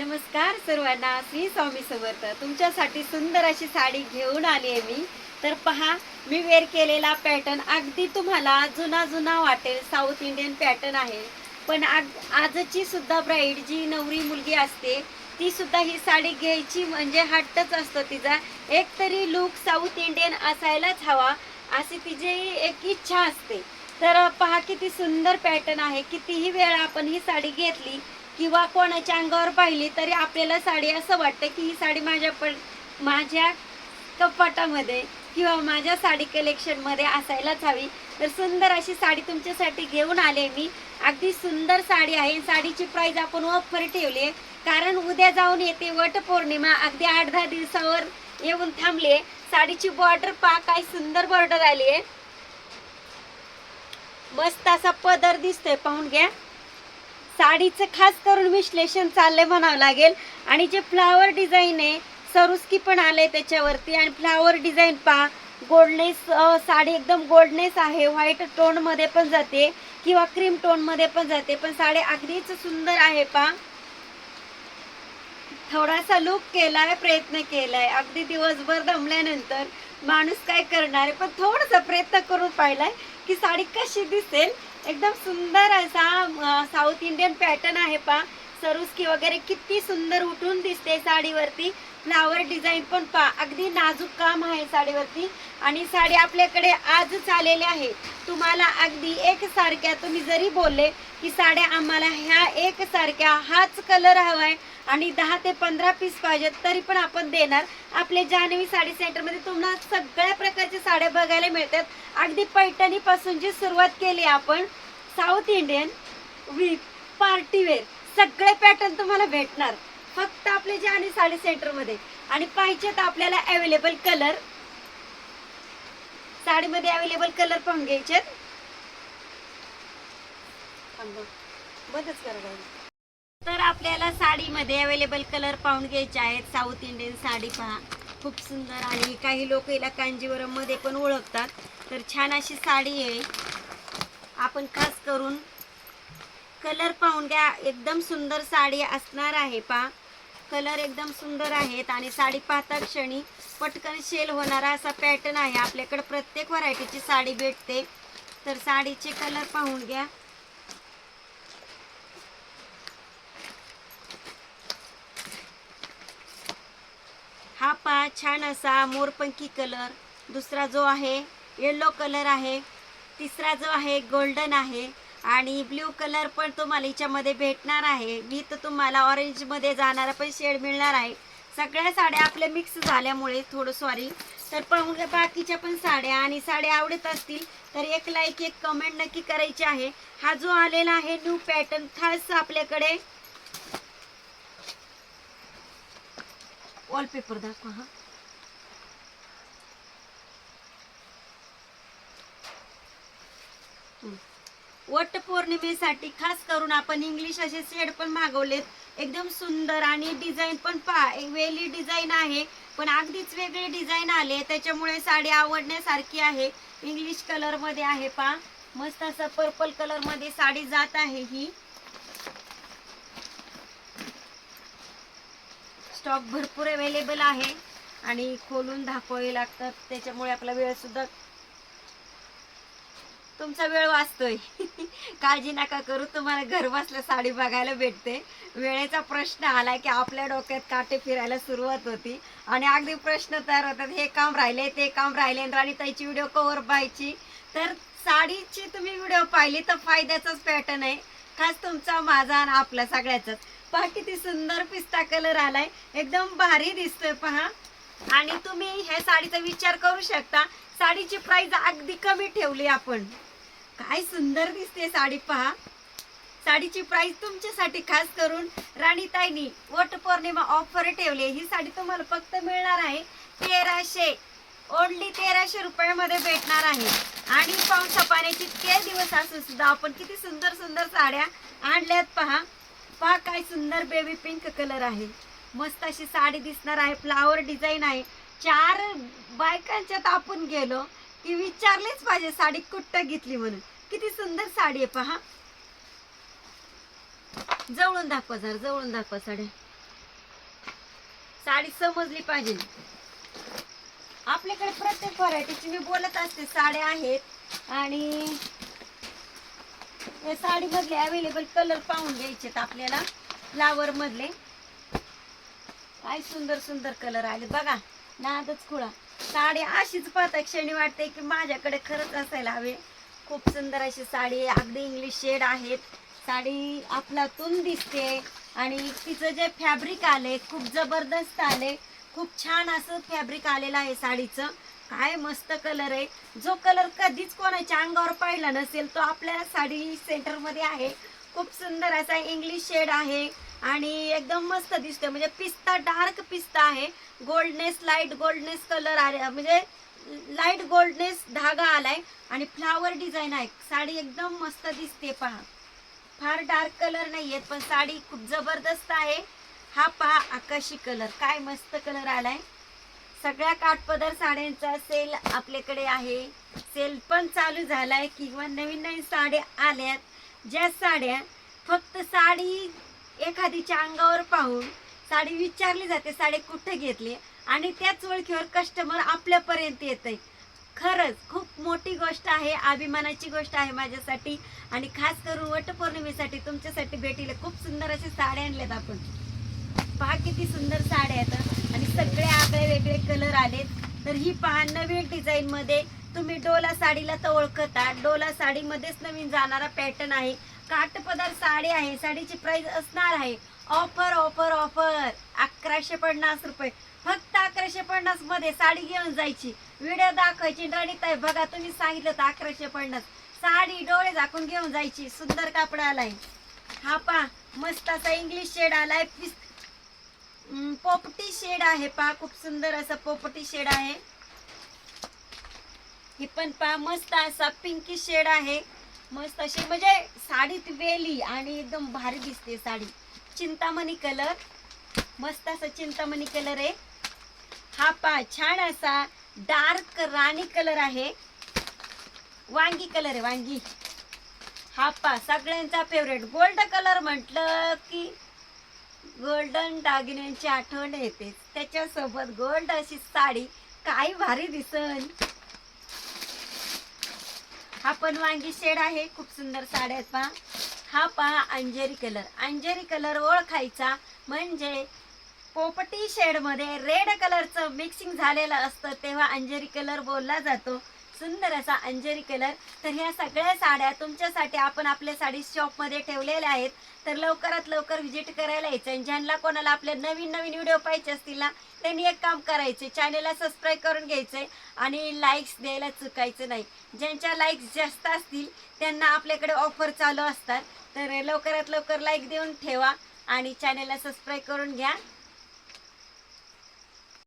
नमस्कार सर्वांना श्री स्वामी समर्थ. तुमच्यासाठी सुंदर अशी साडी घेऊन आली आहे मी. तर पहा मी वेअर केलेला पॅटर्न अगदी तुम्हाला जुना जुना वाटेल साऊथ इंडियन पॅटर्न आहे. पण आग आजची सुद्धा ब्राईड जी नवरी मुलगी असते ती सुद्धा ही साडी घ्यायची म्हणजे हट्टच असतो तिचा. एक तरी लुक साऊथ इंडियन असायलाच हवा अशी तिची एक इच्छा असते. तर पहा किती सुंदर पॅटर्न आहे. कितीही वेळा आपण ही साडी घेतली किंवा कोणाच्या अंगावर पाहिली तरी आपल्याला साडी असं वाटतं की ही साडी माझ्या पण माझ्या कपाटामध्ये किंवा माझ्या साडी कलेक्शनमध्ये असायलाच हवी. तर सुंदर अशी साडी तुमच्यासाठी घेऊन आले मी. अगदी सुंदर साडी आहे. साडीची प्राईज आपण ऑफर ठेवली आहे. कारण उद्या जाऊन येते वटपौर्णिमा. अगदी आठ दहा दिवसावर येऊन थांबले साडीची बॉर्डर पहा काय सुंदर बॉर्डर आली आहे. मस्त असा पदर दिसतोय. पाहून घ्या. साडीचं खास करून विश्लेषण चाललंय म्हणावं लागेल. आणि जे फ्लावर डिझाईन आहे सरुस्की पण आले त्याच्यावरती. आणि फ्लावर डिझाईन पहा गोल्डनेस साडी एकदम गोल्डनेस आहे. व्हाईट टोनमध्ये पण जाते किंवा क्रीम टोनमध्ये पण जाते. पण साडी अगदीच सुंदर आहे पहा. थोडासा लुक केलाय प्रयत्न केलाय. अगदी दिवसभर दमल्यानंतर माणूस काय करणार आहे? पण थोडासा प्रयत्न करून पाहिलाय की साडी कशी दिसेल एकदम सुंदर असा साऊथ इंडियन पॅटर्न आहे पा. सरुस्की वगैरे किती सुंदर उठून दिसते साडीवरती. फ्लावर डिझाईन पण पा अगदी नाजूक काम आहे साडीवरती. आणि साडी आपल्याकडे आजच आलेली आहे. तुम्हाला अगदी एक सारख्या तुम्ही जरी बोलले की साड्या आम्हाला ह्या एक सारख्या हाच कलर हवाय आणि दहा ते पंधरा पीस पाहिजेत तरी पण आपण देणार. आपले जान्हवी साडी सेंटरमध्ये तुम्हाला सगळ्या प्रकारच्या साड्या बघायला मिळतात. अगदी पैठणीपासून जी सुरुवात केली आपण south Indian with party wear सगळे पॅटर्न तुम्हाला भेटणार. फक्त आपले जे आणि साडी सेंटरमध्ये आणि पाहिजेत आपल्याला अवेलेबल कलर साडीमध्ये अवेलेबल कलर पण घ्यायचे बंदच करा तर आपल्याला साडीमध्ये अवेलेबल कलर पाहून घ्यायचे आहेत. साऊथ इंडियन साडी पहा. खूप सुंदर आणि काही लोक हिला कांजीवरममध्ये पण ओळखतात. तर छान अशी साडी आहे. आपण खास करून कलर पाहून घ्या. एकदम सुंदर साडी असणार आहे पा कलर एकदम सुंदर आहेत आणि साडी पाहता क्षणी पटकन शेल होणारा असा पॅटर्न आहे. आपल्याकडे प्रत्येक व्हरायटीची साडी भेटते. तर साडीचे कलर पाहून घ्या. हा पहा छान असा मोरपंखी कलर. दुसरा जो आहे येलो कलर आहे. तिसरा जो आहे गोल्डन आहे. आणि ब्ल्यू कलर पण तुम्हाला हिच्यामध्ये भेटणार आहे. मी तर तुम्हाला ऑरेंजमध्ये जाणारा पण शेड मिळणार आहे. सगळ्या साड्या आपल्या मिक्स झाल्यामुळे थोडं सॉरी तर पण बाकीच्या पण साड्या आणि साड्या आवडत असतील तर एक लाईक एक कमेंट नक्की करायची आहे. हा जो आलेला आहे न्यू पॅटर्न खास आपल्याकडे वॉलपेपर दाखवा हा. हम्म. वटपौर्णिमेसाठी खास करून आपण इंग्लिश असे शेड पण मागवलेत. एकदम सुंदर आणि डिझाईन पण पहा एक वेली डिझाईन आहे पण अगदीच वेगळी डिझाईन आले. त्याच्यामुळे साडी आवडण्यासारखी आहे. इंग्लिश कलरमध्ये आहे पहा. मस्त असं पर्पल कलरमध्ये साडी जात आहे ही. स्टॉक भरपूर अवेलेबल आहे आणि खोलून दाखवावे लागतात. त्याच्यामुळे आपला वेळ सुद्धा तुमचा वेळ वाचतोय. काळजी नका करू तुम्हाला घर बसल्या साडी बघायला भेटते. वेळेचा प्रश्न आला की आपल्या डोक्यात काटे फिरायला सुरुवात होती. आणि अगदी प्रश्न तयार होतात हे काम राहिले ते काम राहिले आणि त्याची व्हिडिओ कवर पाहायची. तर साडीची तुम्ही व्हिडिओ पाहिली तर फायद्याचाच पॅटर्न आहे. खास तुमचा माझा आणि आपला सगळ्याचाच. पहा किती सुंदर पिस्ता कलर आलाय. एकदम भारी दिसतोय पहा. आणि तुम्ही ह्या साडीचा विचार करू शकता. साडीची प्राइस अगदी कमी ठेवली आपण. काय सुंदर दिसते साडी पहा. साडीची प्राइस तुमच्यासाठी खास करून राणीताईनी वट पौर्णिमा ऑफर ठेवली आहे. ही साडी तुम्हाला फक्त मिळणार आहे तेराशे ओनली तेराशे रुपयामध्ये भेटणार आहे. आणि पावसा पाण्याचे ते दिवस असून सुद्धा आपण किती सुंदर सुंदर साड्या आणल्यात पहा. पहा काय सुंदर बेबी पिंक कलर आहे. मस्त अशी साडी दिसणार आहे. फ्लावर डिझाईन आहे. चार बायकांच्यात आपण गेलो. की विचारलेच पाहिजे साडी कुठं घेतली म्हणून. किती सुंदर साडी आहे पहा. जवळून दाखवा जरा जवळून दाखवा साड्या. साडी समजली पाहिजे. आपल्याकडे प्रत्येक व्हरायटीची मी बोलत असते साड्या आहेत. आणि या साडीमधले अवेलेबल कलर पाहून घ्यायचेत आपल्याला फ्लावर मधले. काय सुंदर सुंदर कलर आले. बघा नादच खुळा. साडी अशीच पाहता क्षणी वाटते की माझ्याकडे खरंच असायला हवे. खूप सुंदर अशी साडी अगदी इंग्लिश शेड आहेत. साडी आपलातून दिसते आणि तिचं जे फॅब्रिक आले खूप जबरदस्त आले. खूप छान असं फॅब्रिक आलेलं आहे साडीचं. काय मस्त कलर आहे. जो कलर कधीच कोणाच्या अंगावर पाहिला नसेल तो आपल्या साडी सेंटरमध्ये आहे. खूप सुंदर असा इंग्लिश शेड आहे. आणि एकदम मस्त दिसतोय. म्हणजे पिस्ता डार्क पिस्ता आहे. गोल्डनेस लाइट गोल्डनेस कलर आले म्हणजे लाइट गोल्डनेस धागा आलाय. आणि फ्लावर डिझाईन आहे. साडी एकदम मस्त दिसते पहा. फार डार्क कलर नाही आहेत पण साडी खूप जबरदस्त आहे. हा पहा आकाशी कलर काय मस्त कलर आलाय. सगळ्या काठपदर साड्यांचा सेल आपल्याकडे आहे. सेल पण चालू झालाय. किंवा नवीन नवीन साड्या आल्यात. ज्या साड्या फक्त साडी एखादीच्या अंगावर पाहून साडी विचारली जाते साडी कुठे घेतली? आणि त्याच ओळखीवर कस्टमर आपल्यापर्यंत येत खरंच खूप मोठी गोष्ट आहे अभिमानाची गोष्ट आहे माझ्यासाठी. आणि खास करून वटपौर्णिमेसाठी तुमच्यासाठी भेटीला खूप सुंदर असे साड्या आणल्यात आपण. पहा किती सुंदर साड्या आहेत. आणि सगळे आगळे वेगळे कलर आलेत. तर ही पहा नवीन डिझाईनमध्ये तुम्ही डोला साडीला तर ओळखता. डोला साडीमध्येच नवीन जाणारा पॅटर्न आहे. काटपदार साडी आहे. साडीची प्राइस असणार आहे. ऑफर ऑफर ऑफर अकराशे पन्नास रुपये. फक्त अकराशे पन्नासमध्ये साडी घेऊन जायची. व्हिडिओ दाखवायची रडीत आहे. बघा तुम्ही सांगितलं तर अकराशे पन्नास. साडी डोळे झाकून घेऊन जायची. सुंदर कापड आलाय. हा पा मस्त असा इंग्लिश शेड आलाय. पिस पोपटी शेड आहे पा खूप सुंदर असा पोपटी शेड आहे. ही पण पा मस्त असा पिंकी शेड आहे. मस्त अशी म्हणजे साडीत वेली आणि एकदम भारी दिसते साडी. चिंतामणी कलर. मस्त असा चिंतामणी कलर आहे. हा पा छान असा डार्क राणी कलर आहे. वांगी कलर आहे वांगी. हा पा सगळ्यांचा फेवरेट गोल्ड कलर म्हटलं की गोल्डन दागिन्यांची आठवण येते त्याच्यासोबत गोल्ड अशी साडी काही भारी दिसन. हा पण वांगी शेड आहे खूप सुंदर साड्या आहेत पहा. हा पहा अंजेरी कलर. अंजेरी कलर ओळखायचा म्हणजे पोपटी शेडमध्ये रेड कलरचं मिक्सिंग झालेलं असतं तेव्हा अंजेरी कलर बोलला जातो. सुंदर असा अंजेरी कलर. तर ह्या सगळ्या साड्या तुमच्यासाठी आपण आपल्या साडी शॉपमध्ये ठेवलेल्या आहेत. तर लवकरात लवकर व्हिजिट करायला यायचं आणि ज्यांना कोणाला आपले नवीन नवीन व्हिडिओ पाहिजे असतील ना त्यांनी एक काम करायचे. चॅनेलला सबस्क्राईब करून घ्यायचे आणि लाईक्स द्यायला चुकायचं नाही. ज्यांच्या लाईक्स जास्त असतील त्यांना आपल्याकडे ऑफर चालू असतात. तर लवकरात लवकर लाईक देऊन ठेवा आणि चॅनेलला सबस्क्राईब करून घ्या.